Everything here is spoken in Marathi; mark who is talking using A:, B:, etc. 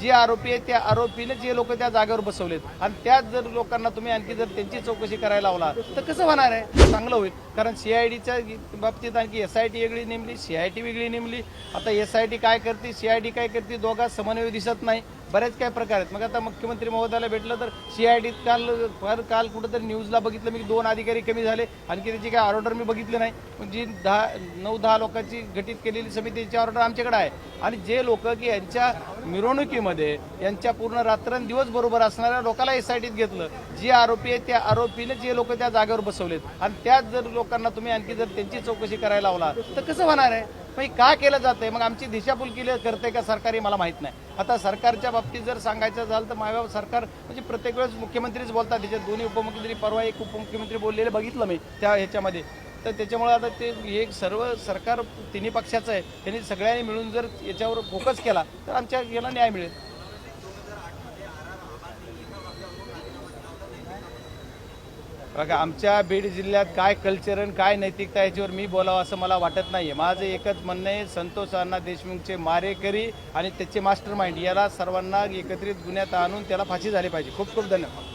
A: जे आरोपी आहेत त्या आरोपीने जे लोक त्या जागेवर बसवलेत. आणि त्याच जर लोकांना तुम्ही आणखी जर त्यांची चौकशी करायला लावला तर कसं होणार आहे? चांगलं होईल. कारण सीआयडीच्या बाबतीत आणखी एस आय टी वेगळी नेमली सीआयटी वेगळी नेमली. आता एस आय टी काय करते सीआयडी काय करते दोघा समन्वय दिसत नाही. बरेच काय प्रकार आहेत. मग आता मुख्यमंत्री महोदयाला भेटलं तर सीआयडीत काल फार काल कुठंतरी न्यूजला बघितलं. मी दोन अधिकारी कमी झाले. आणखी त्याची काय ऑर्डर मी बघितली नाही. जी दहा नऊ दहा लोकांची गठीत केलेली समितीची ऑर्डर आमच्याकडे आहे. आणि जे लोक की यांच्या मिरवणुकीमध्ये यांच्या पूर्ण रात्रंदिवस बरोबर असणाऱ्या लोकांना एस आय टीत घेतलं. जे आरोपी आहे त्या आरोपीने जे लोक त्या जागेवर बसवलेत. आणि त्याच जर लोकांना तुम्ही आणखी जर त्यांची चौकशी करायला लावला तर कसं होणार आहे? मग का केलं जातंय? मग आमची दिशाभूल केली करते का सरकारी मला माहीत नाही. आता सरकारच्या बाबतीत जर सांगायचं झालं तर माझ्या सरकार म्हणजे प्रत्येक वेळेस मुख्यमंत्रीच बोलतात. त्याच्यात दोन्ही उपमुख्यमंत्री परवा एक उपमुख्यमंत्री बोललेले बघितलं मी त्या ह्याच्यामध्ये. तर त्याच्यामुळे आता ते हे सर्व सरकार तिन्ही पक्षाचं आहे त्यांनी सगळ्यांनी मिळून जर याच्यावर फोकस केला तर आमच्या याला न्याय मिळेल. बघा आमच्या बीड जिल्ह्यात काय कल्चर आणि काय नैतिकता याच्यावर मी बोलावं असं मला वाटत नाही आहे माझं एकच म्हणणं आहे संतोष अण्णा देशमुखचे मारेकरी आणि त्याचे मास्टर माइंड याला सर्वांना एकत्रित गुन्ह्यात आणून त्याला फाशी झाली पाहिजे. खूप खूप धन्यवाद.